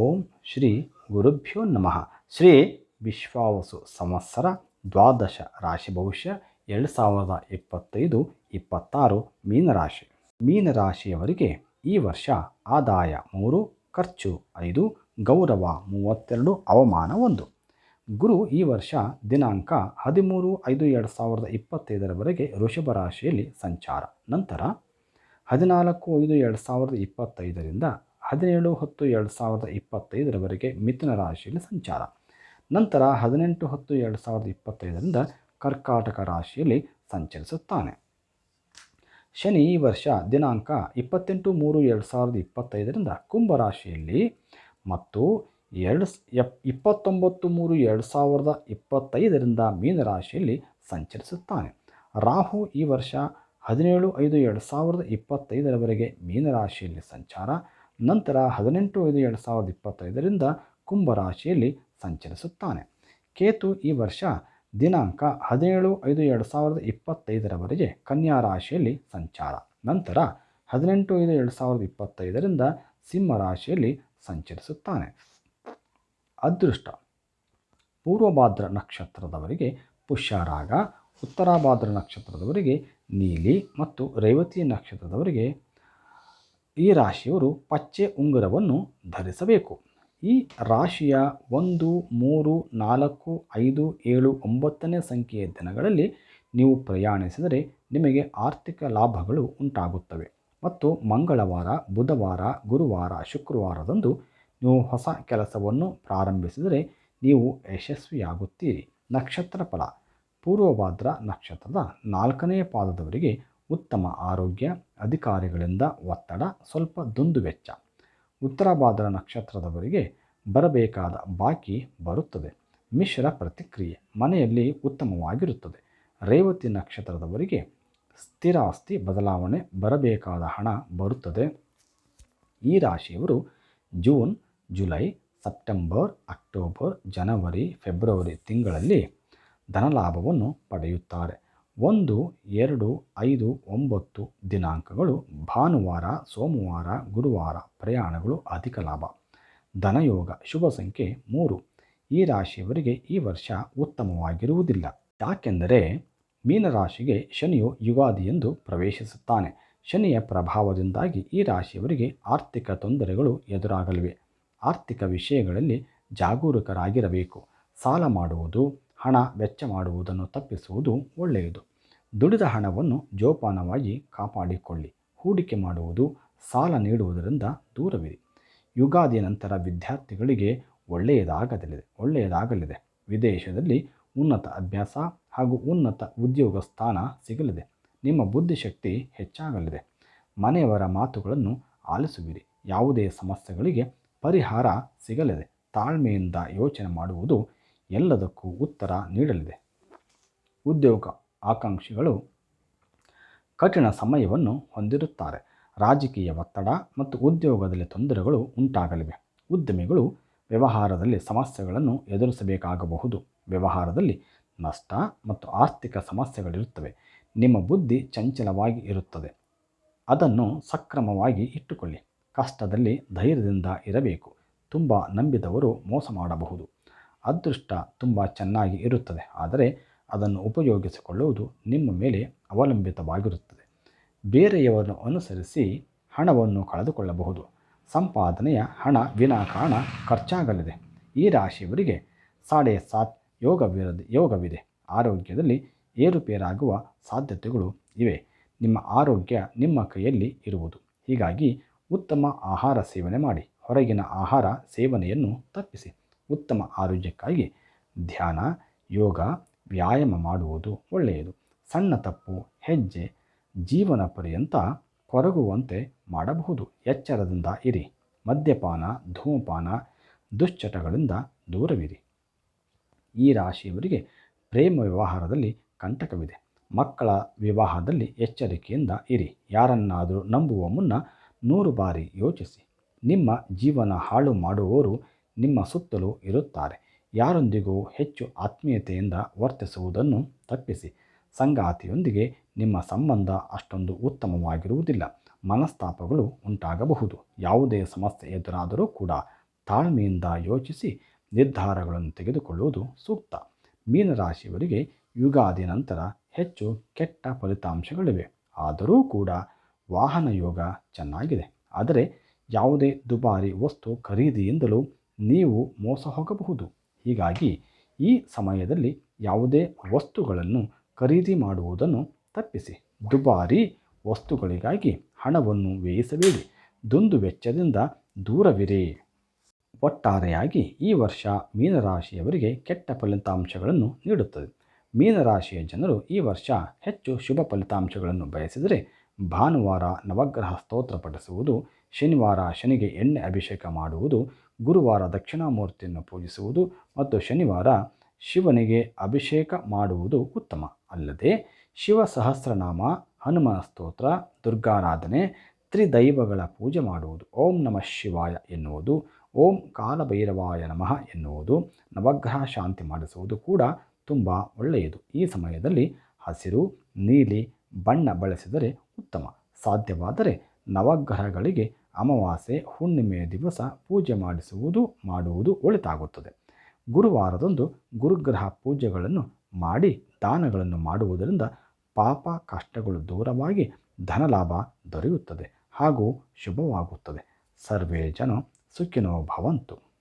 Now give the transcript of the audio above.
ಓಂ ಶ್ರೀ ಗುರುಭ್ಯೋ ನಮಃ. ಶ್ರೀ ವಿಶ್ವಾವಸು ಸಂವತ್ಸರ ದ್ವಾದಶ ರಾಶಿ ಭವಿಷ್ಯ ಎರಡು ಸಾವಿರದ ಇಪ್ಪತ್ತೈದು ಇಪ್ಪತ್ತಾರು ಮೀನರಾಶಿ. ಮೀನರಾಶಿಯವರಿಗೆ ಈ ವರ್ಷ ಆದಾಯ ಮೂರು, ಖರ್ಚು ಐದು, ಗೌರವ ಮೂವತ್ತೆರಡು, ಅವಮಾನ ಒಂದು. ಗುರು ಈ ವರ್ಷ ದಿನಾಂಕ ಹದಿಮೂರು ಐದು ಎರಡು ಸಾವಿರದ ಇಪ್ಪತ್ತೈದರವರೆಗೆ ವೃಷಭ ರಾಶಿಯಲ್ಲಿ ಸಂಚಾರ. ನಂತರ ಹದಿನಾಲ್ಕು ಐದು ಎರಡು ಸಾವಿರದ ಇಪ್ಪತ್ತೈದರಿಂದ ಹದಿನೇಳು ಹತ್ತು ಎರಡು ಸಾವಿರದ ಇಪ್ಪತ್ತೈದರವರೆಗೆ ಮಿಥುನ ರಾಶಿಯಲ್ಲಿ ಸಂಚಾರ. ನಂತರ ಹದಿನೆಂಟು ಹತ್ತು ಎರಡು ಸಾವಿರದ ಇಪ್ಪತ್ತೈದರಿಂದ ಕರ್ಕಾಟಕ ರಾಶಿಯಲ್ಲಿ ಸಂಚರಿಸುತ್ತಾನೆ. ಶನಿ ಈ ವರ್ಷ ದಿನಾಂಕ ಇಪ್ಪತ್ತೆಂಟು ಮೂರು ಎರಡು ಸಾವಿರದ ಇಪ್ಪತ್ತೈದರಿಂದ ಕುಂಭರಾಶಿಯಲ್ಲಿ ಮತ್ತು ಎರಡು ಎಪ್ ಇಪ್ಪತ್ತೊಂಬತ್ತು ಮೂರು ಎರಡು ಸಾವಿರದ ಇಪ್ಪತ್ತೈದರಿಂದ ಮೀನರಾಶಿಯಲ್ಲಿ ಸಂಚರಿಸುತ್ತಾನೆ. ರಾಹು ಈ ವರ್ಷ ಹದಿನೇಳು ಐದು ಎರಡು ಸಾವಿರದ ಇಪ್ಪತ್ತೈದರವರೆಗೆ ಮೀನರಾಶಿಯಲ್ಲಿ ಸಂಚಾರ. ನಂತರ ಹದಿನೆಂಟು ಐದು ಎರಡು ಸಾವಿರದ ಇಪ್ಪತ್ತೈದರಿಂದ ಕುಂಭರಾಶಿಯಲ್ಲಿ ಸಂಚರಿಸುತ್ತಾನೆ. ಕೇತು ಈ ವರ್ಷ ದಿನಾಂಕ ಹದಿನೇಳು ಐದು ಎರಡು ಸಾವಿರದ ಇಪ್ಪತ್ತೈದರವರೆಗೆ ಕನ್ಯಾ ರಾಶಿಯಲ್ಲಿ ಸಂಚಾರ. ನಂತರ ಹದಿನೆಂಟು ಐದು ಎರಡು ಸಾವಿರದ ಇಪ್ಪತ್ತೈದರಿಂದ ಸಿಂಹ ರಾಶಿಯಲ್ಲಿ ಸಂಚರಿಸುತ್ತಾನೆ. ಅದೃಷ್ಟ. ಪೂರ್ವಭಾದ್ರ ನಕ್ಷತ್ರದವರಿಗೆ ಪುಷ್ಯರಾಗ, ಉತ್ತರಭಾದ್ರ ನಕ್ಷತ್ರದವರಿಗೆ ನೀಲಿ ಮತ್ತು ರೇವತಿ ನಕ್ಷತ್ರದವರಿಗೆ ಈ ರಾಶಿಯವರು ಪಚ್ಚೆ ಉಂಗುರವನ್ನು ಧರಿಸಬೇಕು. ಈ ರಾಶಿಯ ಒಂದು, ಮೂರು, ನಾಲ್ಕು, ಐದು, ಏಳು, ಒಂಬತ್ತನೇ ಸಂಖ್ಯೆಯ ದಿನಗಳಲ್ಲಿ ನೀವು ಪ್ರಯಾಣಿಸಿದರೆ ನಿಮಗೆ ಆರ್ಥಿಕ ಲಾಭಗಳು ಉಂಟಾಗುತ್ತವೆ. ಮತ್ತು ಮಂಗಳವಾರ, ಬುಧವಾರ, ಗುರುವಾರ, ಶುಕ್ರವಾರದಂದು ನೀವು ಹೊಸ ಕೆಲಸವನ್ನು ಪ್ರಾರಂಭಿಸಿದರೆ ನೀವು ಯಶಸ್ವಿಯಾಗುತ್ತೀರಿ. ನಕ್ಷತ್ರ ಫಲ ಪೂರ್ವಭಾದ್ರ ನಕ್ಷತ್ರದ ನಾಲ್ಕನೇ ಪಾದದವರಿಗೆ ಉತ್ತಮ ಆರೋಗ್ಯ, ಅಧಿಕಾರಿಗಳಿಂದ ಒತ್ತಡ, ಸ್ವಲ್ಪ ದುಂದುವೆಚ್ಚ ಉತ್ತರಭಾದ್ರ ನಕ್ಷತ್ರದವರಿಗೆ ಬರಬೇಕಾದ ಬಾಕಿ ಬರುತ್ತದೆ. ಮಿಶ್ರ ಪ್ರತಿಕ್ರಿಯೆ ಮನೆಯಲ್ಲಿ ಉತ್ತಮವಾಗಿರುತ್ತದೆ. ರೇವತಿ ನಕ್ಷತ್ರದವರಿಗೆ ಸ್ಥಿರಾಸ್ತಿ ಬದಲಾವಣೆ ಬರಬೇಕಾದ ಹಣ ಬರುತ್ತದೆ. ಈ ರಾಶಿಯವರು ಜೂನ್, ಜುಲೈ, ಸೆಪ್ಟೆಂಬರ್, ಅಕ್ಟೋಬರ್, ಜನವರಿ, ಫೆಬ್ರವರಿ ತಿಂಗಳಲ್ಲಿ ಧನಲಾಭವನ್ನು ಪಡೆಯುತ್ತಾರೆ. ಒಂದು, ಎರಡು, ಐದು, ಒಂಬತ್ತು ದಿನಾಂಕಗಳು ಭಾನುವಾರ, ಸೋಮವಾರ, ಗುರುವಾರ ಪ್ರಯಾಣಗಳು ಅಧಿಕ ಲಾಭ. ಧನಯೋಗ ಶುಭ ಸಂಖ್ಯೆ ಮೂರು. ಈ ರಾಶಿಯವರಿಗೆ ಈ ವರ್ಷ ಉತ್ತಮವಾಗಿರುವುದಿಲ್ಲ. ಯಾಕೆಂದರೆ ಮೀನರಾಶಿಗೆ ಶನಿಯು ಯುಗಾದಿ ಎಂದು ಪ್ರವೇಶಿಸುತ್ತಾನೆ. ಶನಿಯ ಪ್ರಭಾವದಿಂದಾಗಿ ಈ ರಾಶಿಯವರಿಗೆ ಆರ್ಥಿಕ ತೊಂದರೆಗಳು ಎದುರಾಗಲಿವೆ. ಆರ್ಥಿಕ ವಿಷಯಗಳಲ್ಲಿ ಜಾಗರೂಕರಾಗಿರಬೇಕು. ಸಾಲ ಮಾಡುವುದು ಹಣ ವೆಚ್ಚ ಮಾಡುವುದನ್ನು ತಪ್ಪಿಸುವುದು ಒಳ್ಳೆಯದು. ದುಡಿದ ಹಣವನ್ನು ಜೋಪಾನವಾಗಿ ಕಾಪಾಡಿಕೊಳ್ಳಿ. ಹೂಡಿಕೆ ಮಾಡುವುದು ಸಾಲ ನೀಡುವುದರಿಂದ ದೂರವಿರಿ. ಯುಗಾದಿ ನಂತರ ವಿದ್ಯಾರ್ಥಿಗಳಿಗೆ ಒಳ್ಳೆಯದಾಗಲಿದೆ ಒಳ್ಳೆಯದಾಗಲಿದೆ. ವಿದೇಶದಲ್ಲಿ ಉನ್ನತ ಅಭ್ಯಾಸ ಹಾಗೂ ಉನ್ನತ ಉದ್ಯೋಗ ಸ್ಥಾನ ಸಿಗಲಿದೆ. ನಿಮ್ಮ ಬುದ್ಧಿಶಕ್ತಿ ಹೆಚ್ಚಾಗಲಿದೆ. ಮನೆಯವರ ಮಾತುಗಳನ್ನು ಆಲಿಸುವಿರಿ. ಯಾವುದೇ ಸಮಸ್ಯೆಗಳಿಗೆ ಪರಿಹಾರ ಸಿಗಲಿದೆ. ತಾಳ್ಮೆಯಿಂದ ಯೋಚನೆ ಮಾಡುವುದು ಎಲ್ಲದಕ್ಕೂ ಉತ್ತರ ನೀಡಲಿದೆ. ಉದ್ಯೋಗ ಆಕಾಂಕ್ಷಿಗಳು ಕಠಿಣ ಸಮಯವನ್ನು ಹೊಂದಿರುತ್ತಾರೆ. ರಾಜಕೀಯ ಒತ್ತಡ ಮತ್ತು ಉದ್ಯೋಗದಲ್ಲಿ ತೊಂದರೆಗಳು ಉಂಟಾಗಲಿವೆ. ಉದ್ಯಮಿಗಳು ವ್ಯವಹಾರದಲ್ಲಿ ಸಮಸ್ಯೆಗಳನ್ನು ಎದುರಿಸಬೇಕಾಗಬಹುದು. ವ್ಯವಹಾರದಲ್ಲಿ ನಷ್ಟ ಮತ್ತು ಆರ್ಥಿಕ ಸಮಸ್ಯೆಗಳಿರುತ್ತವೆ. ನಿಮ್ಮ ಬುದ್ಧಿ ಚಂಚಲವಾಗಿ ಇರುತ್ತದೆ. ಅದನ್ನು ಸಕ್ರಮವಾಗಿ ಇಟ್ಟುಕೊಳ್ಳಿ. ಕಷ್ಟದಲ್ಲಿ ಧೈರ್ಯದಿಂದ ಇರಬೇಕು. ತುಂಬ ನಂಬಿದವರು ಮೋಸ ಮಾಡಬಹುದು. ಅದೃಷ್ಟ ತುಂಬ ಚೆನ್ನಾಗಿ ಇರುತ್ತದೆ. ಆದರೆ ಅದನ್ನು ಉಪಯೋಗಿಸಿಕೊಳ್ಳುವುದು ನಿಮ್ಮ ಮೇಲೆ ಅವಲಂಬಿತವಾಗಿರುತ್ತದೆ. ಬೇರೆಯವರನ್ನು ಅನುಸರಿಸಿ ಹಣವನ್ನು ಕಳೆದುಕೊಳ್ಳಬಹುದು. ಸಂಪಾದನೆಯ ಹಣ ವಿನಾಕಾರಣ ಖರ್ಚಾಗಲಿದೆ. ಈ ರಾಶಿಯವರಿಗೆ ಸಾಡೆ ಸಾತ್ ಯೋಗವಿರದೆ, ಯೋಗವಿದೆ. ಆರೋಗ್ಯದಲ್ಲಿ ಏರುಪೇರಾಗುವ ಸಾಧ್ಯತೆಗಳು ಇವೆ. ನಿಮ್ಮ ಆರೋಗ್ಯ ನಿಮ್ಮ ಕೈಯಲ್ಲಿ ಇರುವುದು. ಹೀಗಾಗಿ ಉತ್ತಮ ಆಹಾರ ಸೇವನೆ ಮಾಡಿ. ಹೊರಗಿನ ಆಹಾರ ಸೇವನೆಯನ್ನು ತಪ್ಪಿಸಿ. ಉತ್ತಮ ಆರೋಗ್ಯಕ್ಕಾಗಿ ಧ್ಯಾನ, ಯೋಗ, ವ್ಯಾಯಾಮ ಮಾಡುವುದು ಒಳ್ಳೆಯದು. ಸಣ್ಣ ತಪ್ಪು, ಹೆಜ್ಜೆ, ಜೀವನ ಪರ್ಯಂತ ಕೊರಗುವಂತೆ ಮಾಡಬಹುದು. ಎಚ್ಚರದಿಂದ ಇರಿ. ಮದ್ಯಪಾನ, ಧೂಮಪಾನ, ದುಶ್ಚಟಗಳಿಂದ ದೂರವಿರಿ. ಈ ರಾಶಿಯವರಿಗೆ ಪ್ರೇಮ ವ್ಯವಹಾರದಲ್ಲಿ ಕಂಟಕವಿದೆ. ಮಕ್ಕಳ ವಿವಾಹದಲ್ಲಿ ಎಚ್ಚರಿಕೆಯಿಂದ ಇರಿ. ಯಾರನ್ನಾದರೂ ನಂಬುವ ಮುನ್ನ ನೂರು ಬಾರಿ ಯೋಚಿಸಿ. ನಿಮ್ಮ ಜೀವನ ಹಾಳು ಮಾಡುವವರು ನಿಮ್ಮ ಸುತ್ತಲೂ ಇರುತ್ತಾರೆ. ಯಾರೊಂದಿಗೂ ಹೆಚ್ಚು ಆತ್ಮೀಯತೆಯಿಂದ ವರ್ತಿಸುವುದನ್ನು ತಪ್ಪಿಸಿ. ಸಂಗಾತಿಯೊಂದಿಗೆ ನಿಮ್ಮ ಸಂಬಂಧ ಅಷ್ಟೊಂದು ಉತ್ತಮವಾಗಿರುವುದಿಲ್ಲ. ಮನಸ್ತಾಪಗಳು ಉಂಟಾಗಬಹುದು. ಯಾವುದೇ ಸಮಸ್ಯೆ ಎದುರಾದರೂ ಕೂಡ ತಾಳ್ಮೆಯಿಂದ ಯೋಚಿಸಿ ನಿರ್ಧಾರಗಳನ್ನು ತೆಗೆದುಕೊಳ್ಳುವುದು ಸೂಕ್ತ. ಮೀನರಾಶಿಯವರಿಗೆ ಯುಗಾದಿ ನಂತರ ಹೆಚ್ಚು ಕೆಟ್ಟ ಫಲಿತಾಂಶಗಳಿವೆ. ಆದರೂ ಕೂಡ ವಾಹನ ಯೋಗ ಚೆನ್ನಾಗಿದೆ. ಆದರೆ ಯಾವುದೇ ದುಬಾರಿ ವಸ್ತು ಖರೀದಿಯಿಂದಲೂ ನೀವು ಮೋಸ ಹೋಗಬಹುದು. ಹೀಗಾಗಿ ಈ ಸಮಯದಲ್ಲಿ ಯಾವುದೇ ವಸ್ತುಗಳನ್ನು ಖರೀದಿ ಮಾಡುವುದನ್ನು ತಪ್ಪಿಸಿ. ದುಬಾರಿ ವಸ್ತುಗಳಿಗಾಗಿ ಹಣವನ್ನು ವ್ಯಯಿಸಬೇಡಿ. ದುಂದು ವೆಚ್ಚದಿಂದ ದೂರವಿರಿ. ಒಟ್ಟಾರೆಯಾಗಿ ಈ ವರ್ಷ ಮೀನರಾಶಿಯವರಿಗೆ ಕೆಟ್ಟ ಫಲಿತಾಂಶಗಳನ್ನು ನೀಡುತ್ತದೆ. ಮೀನರಾಶಿಯ ಜನರು ಈ ವರ್ಷ ಹೆಚ್ಚು ಶುಭ ಫಲಿತಾಂಶಗಳನ್ನು ಬಯಸಿದರೆ ಭಾನುವಾರ ನವಗ್ರಹ ಸ್ತೋತ್ರ ಪಠಿಸುವುದು, ಶನಿವಾರ ಶನಿಗೆ ಎಣ್ಣೆ ಅಭಿಷೇಕ ಮಾಡುವುದು ಗುರುವಾರ ದಕ್ಷಿಣಾಮೂರ್ತಿಯನ್ನು ಪೂಜಿಸುವುದು ಮತ್ತು ಶನಿವಾರ ಶಿವನಿಗೆ ಅಭಿಷೇಕ ಮಾಡುವುದು ಉತ್ತಮ. ಅಲ್ಲದೆ ಶಿವ ಸಹಸ್ರನಾಮ ಹನುಮನ ಸ್ತೋತ್ರ, ದುರ್ಗಾರಾಧನೆ, ತ್ರಿದೈವಗಳ ಪೂಜೆ ಮಾಡುವುದು, ಓಂ ನಮಃ ಶಿವಾಯ ಎನ್ನುವುದು, ಓಂ ಕಾಲಭೈರವಾಯ ನಮಃ ಎನ್ನುವುದು, ನವಗ್ರಹ ಶಾಂತಿ ಮಾಡಿಸುವುದು ಕೂಡ ತುಂಬ ಒಳ್ಳೆಯದು. ಈ ಸಮಯದಲ್ಲಿ ಹಸಿರು, ನೀಲಿ ಬಣ್ಣ ಬಳಸಿದರೆ ಉತ್ತಮ. ಸಾಧ್ಯವಾದರೆ ನವಗ್ರಹಗಳಿಗೆ ಅಮಾವಾಸ್ಯೆ ಹುಣ್ಣಿಮೆಯ ದಿವಸ ಪೂಜೆ ಮಾಡಿಸುವುದು, ಮಾಡುವುದು ಒಳಿತಾಗುತ್ತದೆ. ಗುರುವಾರದಂದು ಗುರುಗ್ರಹ ಪೂಜೆಗಳನ್ನು ಮಾಡಿ ದಾನಗಳನ್ನು ಮಾಡುವುದರಿಂದ ಪಾಪ ಕಷ್ಟಗಳು ದೂರವಾಗಿ ಧನಲಾಭ ದೊರೆಯುತ್ತದೆ ಹಾಗೂ ಶುಭವಾಗುತ್ತದೆ. ಸರ್ವೇ ಜನ ಸುಖಿನೋ ಭವಂತು.